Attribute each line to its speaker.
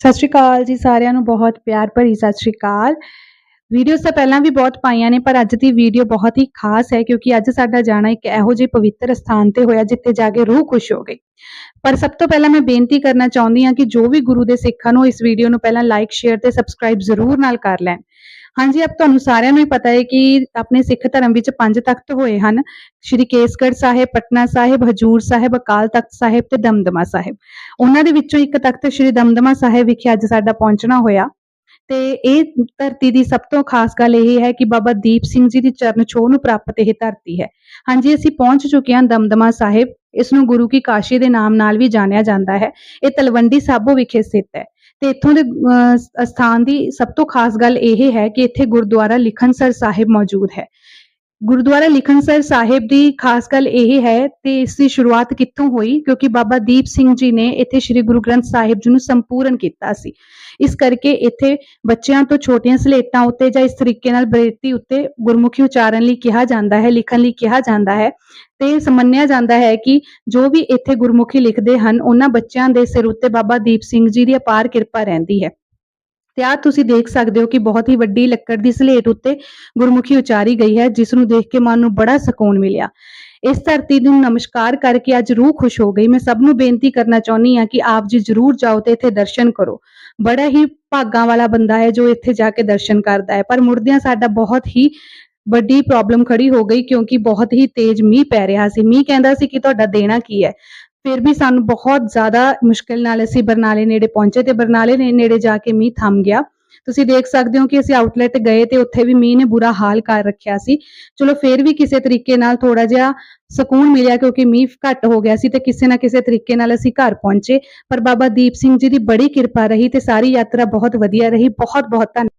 Speaker 1: ਸਤਿ ਸ਼੍ਰੀ ਅਕਾਲ ਜੀ ਸਾਰਿਆਂ ਨੂੰ, ਬਹੁਤ ਪਿਆਰ ਭਰੀ ਸਤਿ ਸ਼੍ਰੀ ਅਕਾਲ। ਵੀਡੀਓਜ਼ ਤਾਂ ਪਹਿਲਾਂ ਵੀ ਬਹੁਤ ਪਾਈਆਂ ਨੇ, ਪਰ ਅੱਜ ਦੀ ਵੀਡੀਓ ਬਹੁਤ ਹੀ ਖਾਸ ਹੈ, ਕਿਉਂਕਿ ਅੱਜ ਸਾਡਾ ਜਾਣਾ ਇੱਕ ਇਹੋ ਜਿਹੇ ਪਵਿੱਤਰ ਸਥਾਨ ਤੇ ਹੋਇਆ, ਜਿੱਥੇ ਜਾ ਕੇ ਰੂਹ ਖੁਸ਼ ਹੋ ਗਈ ਪਰ ਸਭ ਤੋਂ ਪਹਿਲਾਂ ਮੈਂ ਬੇਨਤੀ ਕਰਨਾ ਚਾਹੁੰਦੀ ਹਾਂ ਕਿ ਜੋ ਵੀ ਗੁਰੂ ਦੇ ਸਿੱਖਾਂ ਨੂੰ ਇਸ ਵੀਡੀਓ ਨੂੰ ਪਹਿਲਾਂ ਲਾਈਕ ਸ਼ੇਅਰ ਤੇ ਸਬਸਕ੍ਰਾਈਬ ਜ਼ਰੂਰ ਨਾਲ ਕਰ ਲੈਣ। ਹਾਂਜੀ, ਆਪ ਤੁਹਾਨੂੰ ਸਾਰਿਆਂ ਨੂੰ ਹੀ ਪਤਾ ਹੈ ਕਿ ਆਪਣੇ ਸਿੱਖ ਧਰਮ ਵਿੱਚ ਪੰਜ ਤਖਤ ਹੋਏ ਹਨ। ਸ਼੍ਰੀ ਕੇਸਗੜ੍ਹ ਸਾਹਿਬ, ਪਟਨਾ ਸਾਹਿਬ, ਹਜੂਰ ਸਾਹਿਬ, ਅਕਾਲ ਤਖਤ ਸਾਹਿਬ ਤੇ ਦਮਦਮਾ ਸਾਹਿਬ। ਉਹਨਾਂ ਦੇ ਵਿੱਚੋਂ ਇੱਕ ਤਖਤ ਸ਼੍ਰੀ ਦਮਦਮਾ ਸਾਹਿਬ ਵਿਖੇ ਅੱਜ ਸਾਡਾ ਪਹੁੰਚਣਾ ਹੋਇਆ। ਤੇ ਇਹ ਧਰਤੀ ਦੀ ਸਭ ਤੋਂ ਖਾਸ ਗੱਲ ਇਹ ਹੈ ਕਿ ਬਾਬਾ ਦੀਪ ਸਿੰਘ ਜੀ ਦੀ ਚਰਨ ਛੋਹ ਨੂੰ ਪ੍ਰਾਪਤ ਇਹ ਧਰਤੀ ਹੈ। ਹਾਂਜੀ, ਅਸੀਂ ਪਹੁੰਚ ਚੁੱਕੇ ਹਾਂ ਦਮਦਮਾ ਸਾਹਿਬ। ਇਸ ਨੂੰ ਗੁਰੂ ਕੀ ਕਾਸ਼ੀ ਦੇ ਨਾਮ ਨਾਲ ਵੀ ਜਾਣਿਆ ਜਾਂਦਾ ਹੈ। ਇਹ ਤਲਵੰਡੀ ਸਾਬੋ ਵਿਖੇ ਸਥਿਤ ਹੈ। ਤੇ ਇੱਥੋਂ ਦੇ ਅਹ, ਸ- ਸਥਾਨ ਦੀ ਸਭ ਤੋਂ ਖਾਸ ਗੱਲ ਇਹ ਹੈ ਕਿ ਇੱਥੇ ਗੁਰਦੁਆਰਾ ਲਿਖਣਸਰ ਸਾਹਿਬ ਮੌਜੂਦ ਹੈ। ਗੁਰਦੁਆਰਾ ਲਿਖਣਸਰ ਸਾਹਿਬ ਦੀ ਖਾਸ ਗੱਲ ਇਹ ਹੈ ਤੇ ਇਸ ਦੀ ਸ਼ੁਰੂਆਤ ਕਿੱਥੋਂ ਹੋਈ? ਕਿਉਂਕਿ ਬਾਬਾ ਦੀਪ ਸਿੰਘ ਜੀ ਨੇ ਇੱਥੇ ਸ੍ਰੀ ਗੁਰੂ ਗ੍ਰੰਥ ਸਾਹਿਬ ਜੀ ਨੂੰ ਸੰਪੂਰਨ ਕੀਤਾ ਸੀ। ਇਸ ਕਰਕੇ ਇੱਥੇ ਬੱਚਿਆਂ ਤੋਂ ਛੋਟੀਆਂ ਸਲੇਟਾਂ ਉੱਤੇ ਜਾਂ ਇਸ ਤਰੀਕੇ ਨਾਲ ਬਰੇਤੀ ਉੱਤੇ ਗੁਰਮੁਖੀ ਉਚਾਰਨ ਲਈ ਕਿਹਾ ਜਾਂਦਾ ਹੈ, ਲਿਖਣ ਲਈ ਕਿਹਾ ਜਾਂਦਾ ਹੈ ਤੇ ਸਮੰਨਿਆ ਜਾਂਦਾ ਹੈ ਕਿ ਜੋ ਵੀ ਇੱਥੇ ਗੁਰਮੁਖੀ ਲਿਖਦੇ ਹਨ, ਉਹਨਾਂ ਬੱਚਿਆਂ ਦੇ ਸਿਰ ਉੱਤੇ ਬਾਬਾ ਦੀਪ ਸਿੰਘ ਜੀ ਦੀ ਅਪਾਰ ਕਿਰਪਾ ਰਹਿੰਦੀ ਹੈ। ਤੇ ਆ ਤੁਸੀਂ ਦੇਖ ਸਕਦੇ ਹੋ ਕਿ ਬਹੁਤ ਹੀ ਵੱਡੀ ਲੱਕੜ ਦੀ ਸਲੇਟ ਉੱਤੇ ਗੁਰਮੁਖੀ ਉਚਾਰੀ ਗਈ ਹੈ ਜਿਸ ਨੂੰ ਦੇਖ ਕੇ ਮਨ ਨੂੰ ਬੜਾ ਸਕੂਨ ਮਿਲਿਆ। ਇਸ ਧਰਤੀ ਨੂੰ ਨਮਸਕਾਰ ਕਰਕੇ ਅੱਜ ਰੂਹ ਖੁਸ਼ ਹੋ ਗਈ। ਮੈਂ ਸਭ ਨੂੰ ਬੇਨਤੀ ਕਰਨਾ ਚਾਹੁੰਦੀ ਹਾਂ ਕਿ ਆਪ ਜੀ ਜ਼ਰੂਰ ਜਾਓ ਤੇ ਇੱਥੇ ਦਰਸ਼ਨ ਕਰੋ। ਬੜਾ ਹੀ ਭਾਗਾਂ ਵਾਲਾ ਬੰਦਾ ਹੈ ਜੋ ਇੱਥੇ ਜਾ ਕੇ ਦਰਸ਼ਨ ਕਰਦਾ ਹੈ। ਪਰ ਮੁੜਦਿਆਂ ਸਾਡਾ ਬਹੁਤ ਹੀ ਵੱਡੀ ਪ੍ਰੋਬਲਮ ਖੜੀ ਹੋ ਗਈ ਕਿਉਂਕਿ ਬਹੁਤ ਹੀ ਤੇਜ਼ ਮੀਂਹ ਪੈ ਰਿਹਾ ਸੀ। ਮੀਂਹ ਕਹਿੰਦਾ ਸੀ ਕਿ ਤੁਹਾਡਾ ਦੇਣਾ ਕੀ ਹੈ? ਫਿਰ ਵੀ ਸਾਨੂੰ ਬਹੁਤ ਜ਼ਿਆਦਾ ਮੁਸ਼ਕਿਲ ਨਾਲ ਅਸੀਂ ਬਰਨਾਲੇ ਨੇੜੇ ਪਹੁੰਚੇ ਤੇ ਬਰਨਾਲੇ ਨੇ ਨੇੜੇ ਜਾ ਕੇ ਮੀਂਹ ਥੰਮ ਗਿਆ। ਤੁਸੀਂ ਦੇਖ ਸਕਦੇ ਹੋ ਕਿ ਅਸੀਂ ਆਊਟਲੈਟ ਗਏ ਤੇ ਉੱਥੇ ਵੀ ਮੀਂਹ ਨੇ ਬੁਰਾ ਹਾਲ ਕਰ ਰੱਖਿਆ ਸੀ। ਚਲੋ ਫਿਰ ਵੀ ਕਿਸੇ ਤਰੀਕੇ ਨਾਲ ਥੋੜਾ ਜਿਹਾ ਸਕੂਨ ਮਿਲਿਆ ਕਿਉਂਕਿ ਮੀਂਹ ਘੱਟ ਹੋ ਗਿਆ ਸੀ ਤੇ ਕਿਸੇ ਨਾ ਕਿਸੇ ਤਰੀਕੇ ਨਾਲ ਅਸੀਂ ਘਰ ਪਹੁੰਚੇ। ਪਰ ਬਾਬਾ ਦੀਪ ਸਿੰਘ ਜੀ ਦੀ ਬੜੀ ਕਿਰਪਾ ਰਹੀ ਤੇ ਸਾਰੀ ਯਾਤਰਾ ਬਹੁਤ ਵਧੀਆ ਰਹੀ। ਬਹੁਤ ਬਹੁਤ ਧੰਨਵਾਦ